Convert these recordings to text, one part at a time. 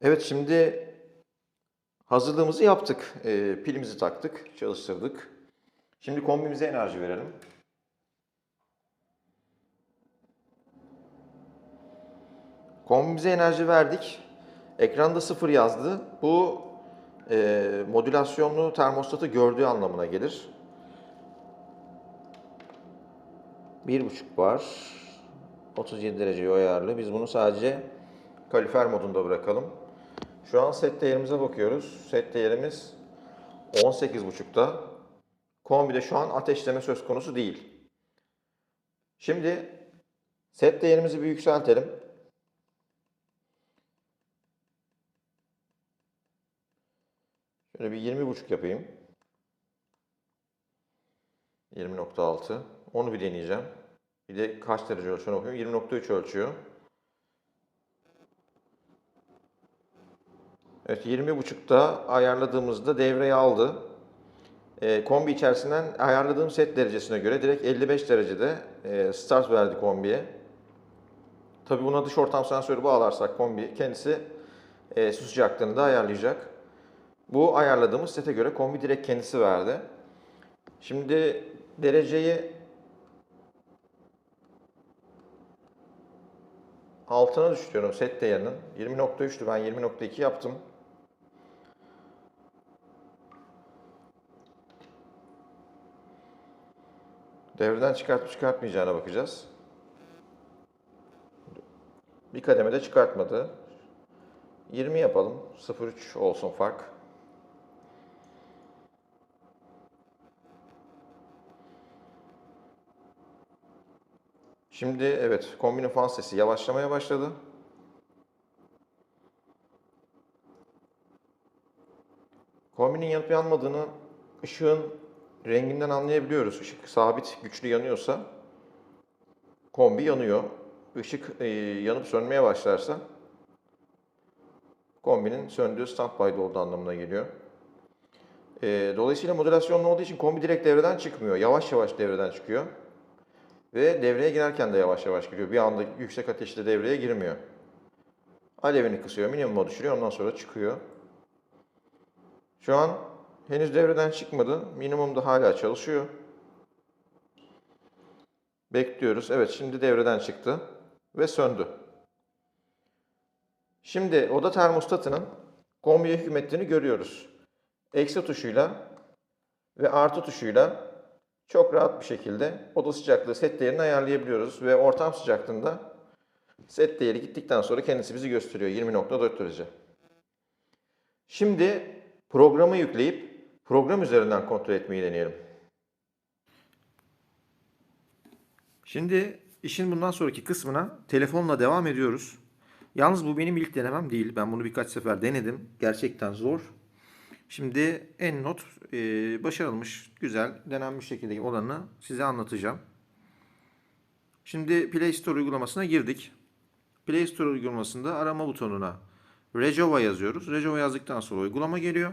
Evet şimdi hazırlığımızı yaptık. Ee, pilimizi taktık, çalıştırdık. Şimdi kombimize enerji verelim. Kombimize enerji verdik. Ekranda sıfır yazdı. Bu e, modülasyonlu termostatı gördüğü anlamına gelir. Bir buçuk var. 37 dereceye ayarlı. Biz bunu sadece kalifer modunda bırakalım. Şu an set değerimize bakıyoruz. Set değerimiz 18.5'ta. Kombide şu an ateşleme söz konusu değil. Şimdi set değerimizi bir yükseltelim. Şöyle bir 20.5 yapayım. 20.6. Onu bir deneyeceğim. Bir de kaç derece ölçüyor bakıyorum. 20.3 ölçüyor. Evet 20.5'ta ayarladığımızda devreye aldı. E, kombi içerisinden ayarladığım set derecesine göre direkt 55 derecede e, start verdi kombiye. Tabi buna dış ortam sensörü bağlarsak kombi kendisi e, su sıcaklığını da ayarlayacak. Bu ayarladığımız sete göre kombi direkt kendisi verdi. Şimdi dereceyi altına düşürüyorum set değerinin. 20.3'tü ben 20.2 yaptım. Devreden çıkartıp çıkartmayacağına bakacağız. Bir kademede çıkartmadı. 20 yapalım. 0.3 olsun fark. Şimdi evet kombinin fan sesi yavaşlamaya başladı. Kombinin yanıp yanmadığını ışığın renginden anlayabiliyoruz. Işık sabit güçlü yanıyorsa kombi yanıyor. Işık e, yanıp sönmeye başlarsa kombinin söndüğü standby'da olduğu anlamına geliyor. E, dolayısıyla modülasyonlu olduğu için kombi direkt devreden çıkmıyor. Yavaş yavaş devreden çıkıyor. Ve devreye girerken de yavaş yavaş giriyor. Bir anda yüksek ateşte devreye girmiyor. Alevini kısıyor, minimuma düşürüyor, ondan sonra çıkıyor. Şu an henüz devreden çıkmadı. Minimumda hala çalışıyor. Bekliyoruz. Evet şimdi devreden çıktı ve söndü. Şimdi oda termostatının kombiye hükmettiğini görüyoruz. Eksi tuşuyla ve artı tuşuyla çok rahat bir şekilde oda sıcaklığı set değerini ayarlayabiliyoruz ve ortam sıcaklığında set değeri gittikten sonra kendisi bizi gösteriyor 20.4 derece. Şimdi programı yükleyip program üzerinden kontrol etmeyi deneyelim. Şimdi işin bundan sonraki kısmına telefonla devam ediyoruz. Yalnız bu benim ilk denemem değil. Ben bunu birkaç sefer denedim. Gerçekten zor. Şimdi en not e, başarılmış, güzel, denenmiş şekilde olanı size anlatacağım. Şimdi Play Store uygulamasına girdik. Play Store uygulamasında arama butonuna Rejova yazıyoruz. Rejova yazdıktan sonra uygulama geliyor.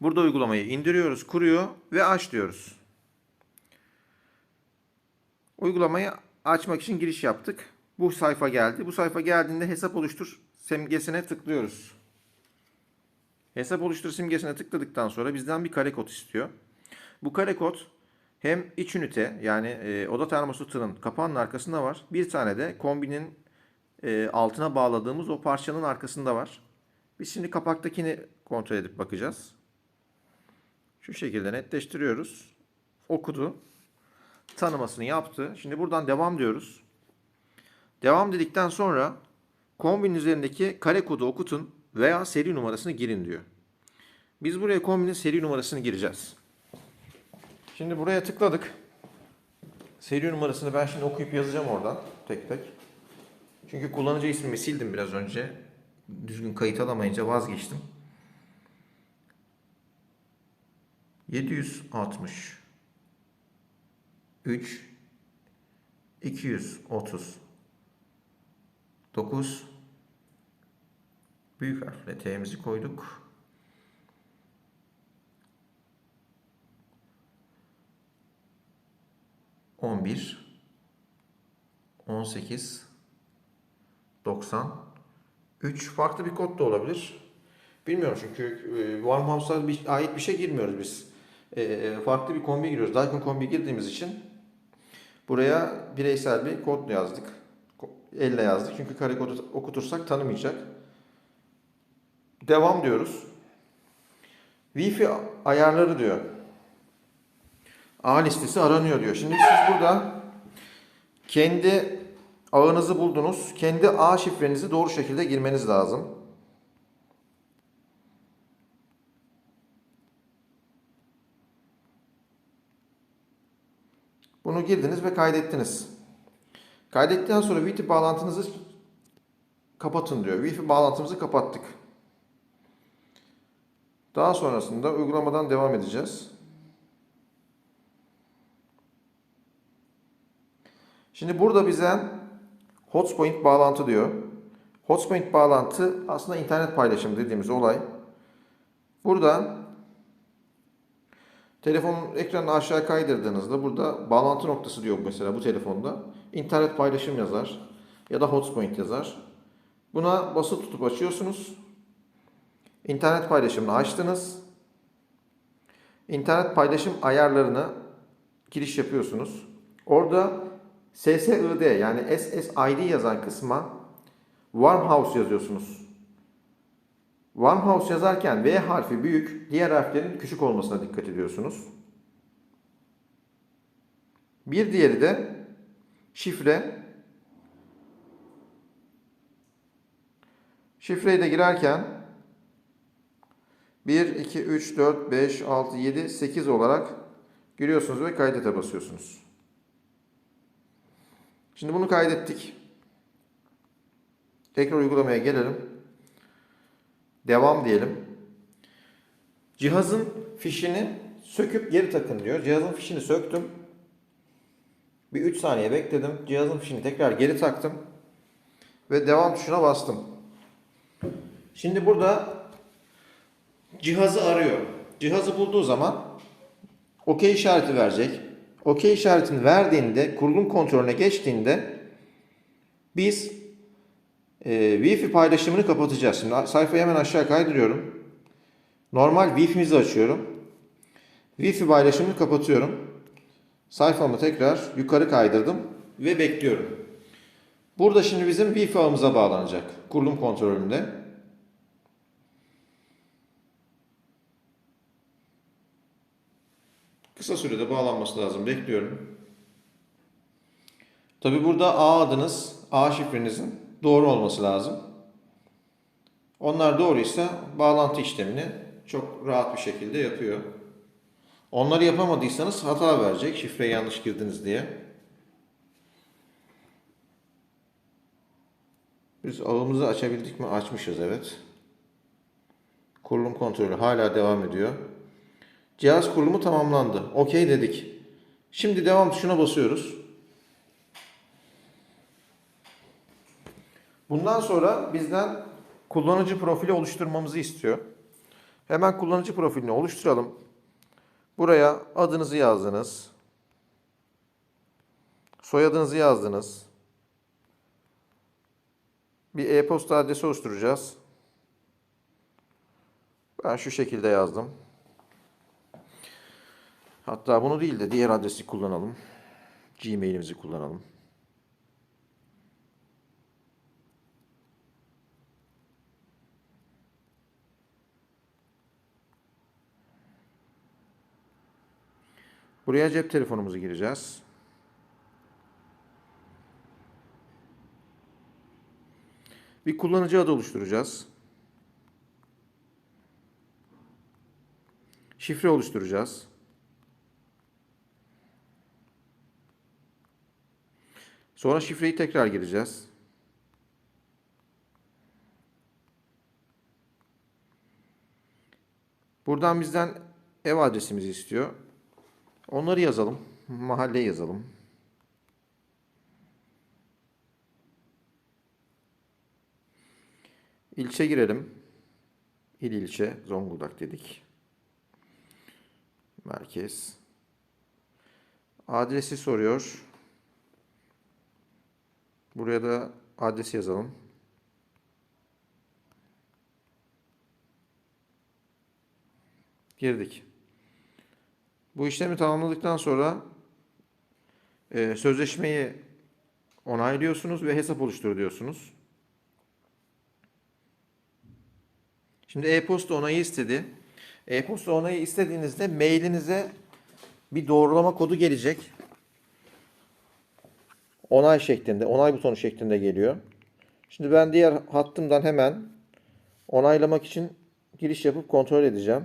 Burada uygulamayı indiriyoruz, kuruyor ve aç diyoruz. Uygulamayı açmak için giriş yaptık. Bu sayfa geldi. Bu sayfa geldiğinde hesap oluştur simgesine tıklıyoruz. Hesap oluştur simgesine tıkladıktan sonra bizden bir kare kod istiyor. Bu kare kod hem iç ünite yani e, oda termostatının kapağının arkasında var. Bir tane de kombinin e, altına bağladığımız o parçanın arkasında var. Biz şimdi kapaktakini kontrol edip bakacağız. Şu şekilde netleştiriyoruz. Okudu. Tanımasını yaptı. Şimdi buradan devam diyoruz. Devam dedikten sonra kombinin üzerindeki kare kodu okutun veya seri numarasını girin diyor. Biz buraya kombinin seri numarasını gireceğiz. Şimdi buraya tıkladık. Seri numarasını ben şimdi okuyup yazacağım oradan tek tek. Çünkü kullanıcı ismimi sildim biraz önce. Düzgün kayıt alamayınca vazgeçtim. 760 3 230 9 büyük harfle T'mizi koyduk. On bir, on sekiz, doksan, 3 farklı bir kod da olabilir. Bilmiyorum çünkü e, Warmhouse'a bir, ait bir şey girmiyoruz biz. E, farklı bir kombi giriyoruz. Daikin kombi girdiğimiz için buraya bireysel bir kod yazdık. Elle yazdık çünkü kare kodu okutursak tanımayacak. Devam diyoruz. Wi-Fi ayarları diyor. A listesi aranıyor diyor. Şimdi siz burada kendi ağınızı buldunuz. Kendi ağ şifrenizi doğru şekilde girmeniz lazım. Bunu girdiniz ve kaydettiniz. Kaydettikten sonra Wi-Fi bağlantınızı kapatın diyor. Wi-Fi bağlantımızı kapattık. Daha sonrasında uygulamadan devam edeceğiz. Şimdi burada bize hotspot bağlantı diyor. Hotspot bağlantı aslında internet paylaşımı dediğimiz olay. Burada telefonun ekranını aşağı kaydırdığınızda burada bağlantı noktası diyor mesela bu telefonda. İnternet paylaşım yazar ya da hotspot yazar. Buna basılı tutup açıyorsunuz. İnternet paylaşımını açtınız. İnternet paylaşım ayarlarına giriş yapıyorsunuz. Orada SSID yani SSID yazan kısma Warmhouse yazıyorsunuz. Warmhouse yazarken V harfi büyük, diğer harflerin küçük olmasına dikkat ediyorsunuz. Bir diğeri de şifre. Şifreyi de girerken 1, 2, 3, 4, 5, 6, 7, 8 olarak giriyorsunuz ve kaydete basıyorsunuz. Şimdi bunu kaydettik. Tekrar uygulamaya gelelim. Devam diyelim. Cihazın fişini söküp geri takın diyor. Cihazın fişini söktüm. Bir 3 saniye bekledim. Cihazın fişini tekrar geri taktım. Ve devam tuşuna bastım. Şimdi burada cihazı arıyor. Cihazı bulduğu zaman OK işareti verecek. OK işaretini verdiğinde, kurulum kontrolüne geçtiğinde biz e, Wi-Fi paylaşımını kapatacağız. Şimdi sayfayı hemen aşağı kaydırıyorum. Normal Wi-Fi'mizi açıyorum. Wi-Fi paylaşımını kapatıyorum. Sayfamı tekrar yukarı kaydırdım ve bekliyorum. Burada şimdi bizim Wi-Fi ağımıza bağlanacak. Kurulum kontrolünde. Kısa sürede bağlanması lazım. Bekliyorum. Tabi burada A adınız, A şifrenizin doğru olması lazım. Onlar doğruysa bağlantı işlemini çok rahat bir şekilde yapıyor. Onları yapamadıysanız hata verecek şifreyi yanlış girdiniz diye. Biz ağımızı açabildik mi? Açmışız evet. Kurulum kontrolü hala devam ediyor. Cihaz kurulumu tamamlandı. Okey dedik. Şimdi devam tuşuna basıyoruz. Bundan sonra bizden kullanıcı profili oluşturmamızı istiyor. Hemen kullanıcı profilini oluşturalım. Buraya adınızı yazdınız. Soyadınızı yazdınız. Bir e-posta adresi oluşturacağız. Ben şu şekilde yazdım. Hatta bunu değil de diğer adresi kullanalım. Gmail'imizi kullanalım. Buraya cep telefonumuzu gireceğiz. Bir kullanıcı adı oluşturacağız. Şifre oluşturacağız. Sonra şifreyi tekrar gireceğiz. Buradan bizden ev adresimizi istiyor. Onları yazalım. Mahalle yazalım. İlçe girelim. İl ilçe Zonguldak dedik. Merkez. Adresi soruyor. Buraya da adres yazalım. Girdik. Bu işlemi tamamladıktan sonra e, sözleşmeyi onaylıyorsunuz ve hesap oluştur diyorsunuz. Şimdi e-posta onayı istedi. E-posta onayı istediğinizde mailinize bir doğrulama kodu gelecek. Onay şeklinde, onay butonu şeklinde geliyor. Şimdi ben diğer hattımdan hemen onaylamak için giriş yapıp kontrol edeceğim.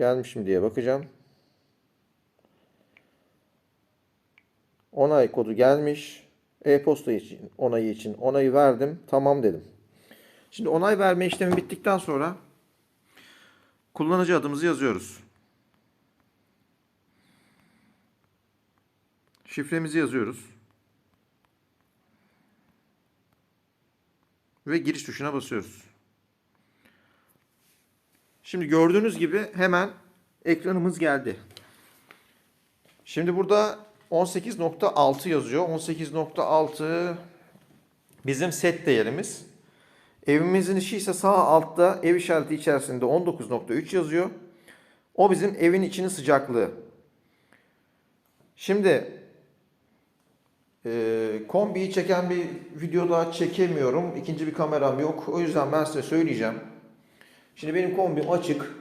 Gelmişim diye bakacağım. Onay kodu gelmiş. E-posta için onayı için onayı verdim. Tamam dedim. Şimdi onay verme işlemi bittikten sonra kullanıcı adımızı yazıyoruz. Şifremizi yazıyoruz. Ve giriş tuşuna basıyoruz. Şimdi gördüğünüz gibi hemen ekranımız geldi. Şimdi burada 18.6 yazıyor. 18.6 bizim set değerimiz. Evimizin işi ise sağ altta ev işareti içerisinde 19.3 yazıyor. O bizim evin içinin sıcaklığı. Şimdi e, kombiyi çeken bir video daha çekemiyorum. İkinci bir kameram yok. O yüzden ben size söyleyeceğim. Şimdi benim kombim açık.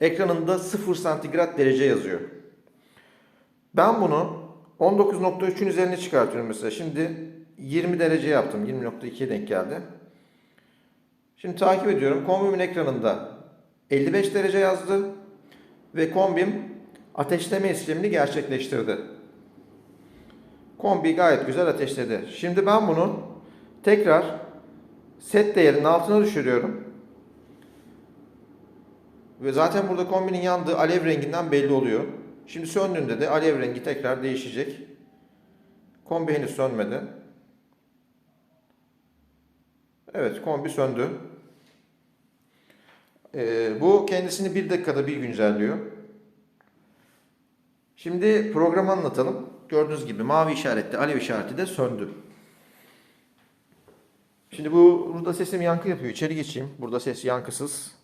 Ekranında 0 santigrat derece yazıyor. Ben bunu 19.3'ün üzerine çıkartıyorum mesela. Şimdi 20 derece yaptım. 20.2'ye denk geldi. Şimdi takip ediyorum. Kombimin ekranında 55 derece yazdı. Ve kombim ateşleme işlemini gerçekleştirdi. Kombi gayet güzel ateşledi. Şimdi ben bunu tekrar set değerinin altına düşürüyorum. Ve zaten burada kombinin yandığı alev renginden belli oluyor. Şimdi söndüğünde de alev rengi tekrar değişecek. Kombi henüz sönmedi. Evet kombi söndü. Ee, bu kendisini bir dakikada bir güncelliyor. Şimdi programı anlatalım. Gördüğünüz gibi mavi işaretli alev işareti de söndü. Şimdi bu burada sesim yankı yapıyor. İçeri geçeyim. Burada ses yankısız.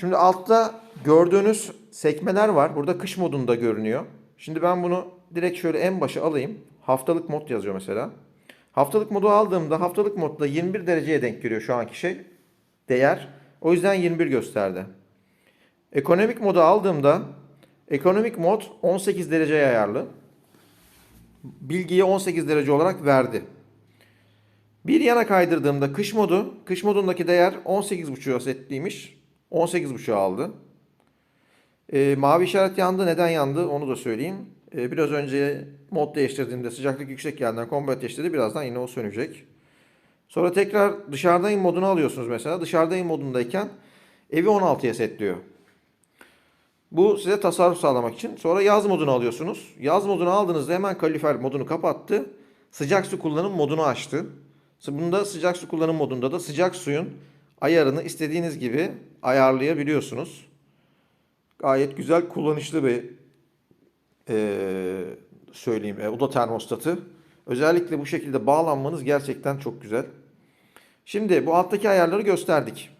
Şimdi altta gördüğünüz sekmeler var. Burada kış modunda görünüyor. Şimdi ben bunu direkt şöyle en başa alayım. Haftalık mod yazıyor mesela. Haftalık modu aldığımda haftalık modda 21 dereceye denk geliyor şu anki şey. Değer. O yüzden 21 gösterdi. Ekonomik modu aldığımda ekonomik mod 18 dereceye ayarlı. Bilgiyi 18 derece olarak verdi. Bir yana kaydırdığımda kış modu, kış modundaki değer 18.5'a setliymiş. 18.5'a aldı. E, mavi işaret yandı. Neden yandı onu da söyleyeyim. E, biraz önce mod değiştirdiğimde sıcaklık yüksek geldiğinden kombi ateşledi. Birazdan yine o sönecek. Sonra tekrar dışarıdayım modunu alıyorsunuz mesela. Dışarıdayım modundayken evi 16'ya setliyor. Bu size tasarruf sağlamak için. Sonra yaz modunu alıyorsunuz. Yaz modunu aldığınızda hemen kalorifer modunu kapattı. Sıcak su kullanım modunu açtı. Bunda sıcak su kullanım modunda da sıcak suyun ayarını istediğiniz gibi ayarlayabiliyorsunuz. Gayet güzel kullanışlı bir e, söyleyeyim e, oda termostatı. Özellikle bu şekilde bağlanmanız gerçekten çok güzel. Şimdi bu alttaki ayarları gösterdik.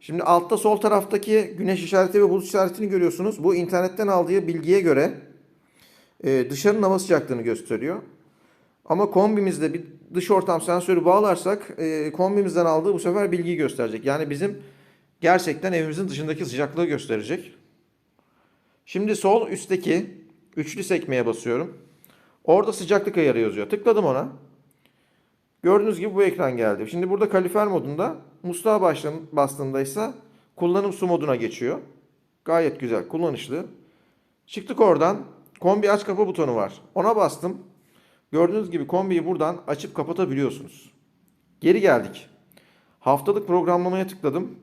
Şimdi altta sol taraftaki güneş işareti ve bulut işaretini görüyorsunuz. Bu internetten aldığı bilgiye göre e, dışarının hava sıcaklığını gösteriyor. Ama kombimizde bir dış ortam sensörü bağlarsak e, kombimizden aldığı bu sefer bilgiyi gösterecek. Yani bizim gerçekten evimizin dışındaki sıcaklığı gösterecek. Şimdi sol üstteki üçlü sekmeye basıyorum. Orada sıcaklık ayarı yazıyor. Tıkladım ona. Gördüğünüz gibi bu ekran geldi. Şimdi burada kalifer modunda musluğa başlan, bastığında ise kullanım su moduna geçiyor. Gayet güzel, kullanışlı. Çıktık oradan. Kombi aç kapa butonu var. Ona bastım. Gördüğünüz gibi kombiyi buradan açıp kapatabiliyorsunuz. Geri geldik. Haftalık programlamaya tıkladım.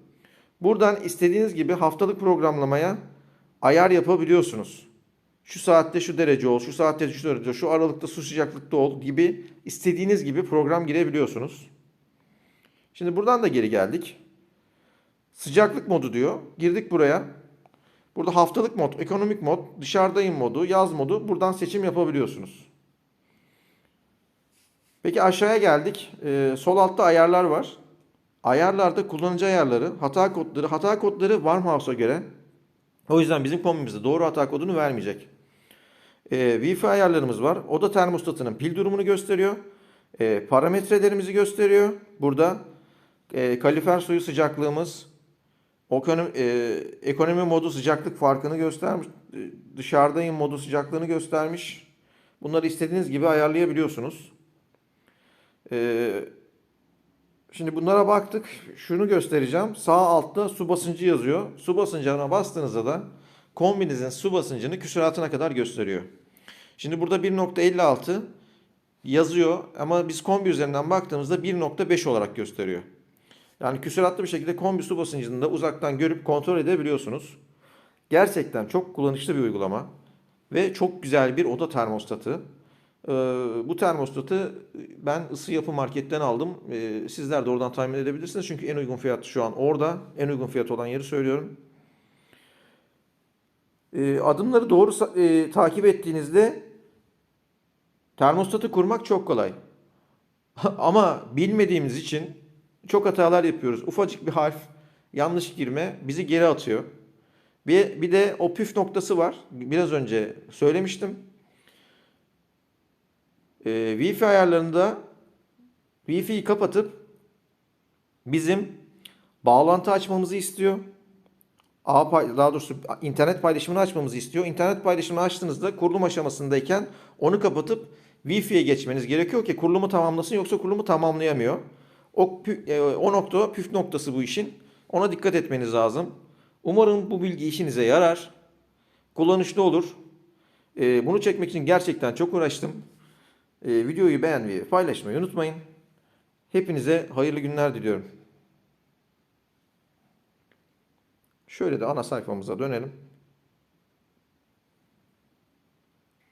Buradan istediğiniz gibi haftalık programlamaya ayar yapabiliyorsunuz. Şu saatte şu derece ol, şu saatte şu derece, şu aralıkta su sıcaklıkta ol gibi istediğiniz gibi program girebiliyorsunuz. Şimdi buradan da geri geldik. Sıcaklık modu diyor. Girdik buraya. Burada haftalık mod, ekonomik mod, dışarıdayım modu, yaz modu. Buradan seçim yapabiliyorsunuz. Peki aşağıya geldik. Ee, sol altta ayarlar var. Ayarlarda kullanıcı ayarları, hata kodları, hata kodları Warmhouse'a göre. O yüzden bizim kombimizde doğru hata kodunu vermeyecek. Ee, Wi-Fi ayarlarımız var. Oda termostatının pil durumunu gösteriyor. Ee, parametrelerimizi gösteriyor. Burada e, kalifer suyu sıcaklığımız, ekonomi, e, ekonomi modu sıcaklık farkını göstermiş. e, Dışarıdayım modu sıcaklığını göstermiş. Bunları istediğiniz gibi ayarlayabiliyorsunuz. Ee, şimdi bunlara baktık. Şunu göstereceğim. Sağ altta su basıncı yazıyor. Su basıncına bastığınızda da kombinizin su basıncını küsuratına kadar gösteriyor. Şimdi burada 1.56 yazıyor ama biz kombi üzerinden baktığımızda 1.5 olarak gösteriyor. Yani küsuratlı bir şekilde kombi su basıncını da uzaktan görüp kontrol edebiliyorsunuz. Gerçekten çok kullanışlı bir uygulama ve çok güzel bir oda termostatı. Ee, bu termostatı ben ısı yapı marketten aldım. Ee, sizler de oradan tahmin edebilirsiniz çünkü en uygun fiyat şu an orada. En uygun fiyat olan yeri söylüyorum. Ee, adımları doğru e, takip ettiğinizde termostatı kurmak çok kolay. Ama bilmediğimiz için çok hatalar yapıyoruz. Ufacık bir harf, yanlış girme bizi geri atıyor. Bir, bir de o püf noktası var. Biraz önce söylemiştim. Ee, Wi-Fi ayarlarında Wi-Fi'yi kapatıp bizim bağlantı açmamızı istiyor. Pay- daha doğrusu internet paylaşımını açmamızı istiyor. İnternet paylaşımını açtığınızda kurulum aşamasındayken onu kapatıp Wi-Fi'ye geçmeniz gerekiyor ki kurulumu tamamlasın yoksa kurulumu tamamlayamıyor. O, e, o nokta püf noktası bu işin. Ona dikkat etmeniz lazım. Umarım bu bilgi işinize yarar. Kullanışlı olur. E, bunu çekmek için gerçekten çok uğraştım. E, videoyu beğenmeyi, paylaşmayı unutmayın. Hepinize hayırlı günler diliyorum. Şöyle de ana sayfamıza dönelim.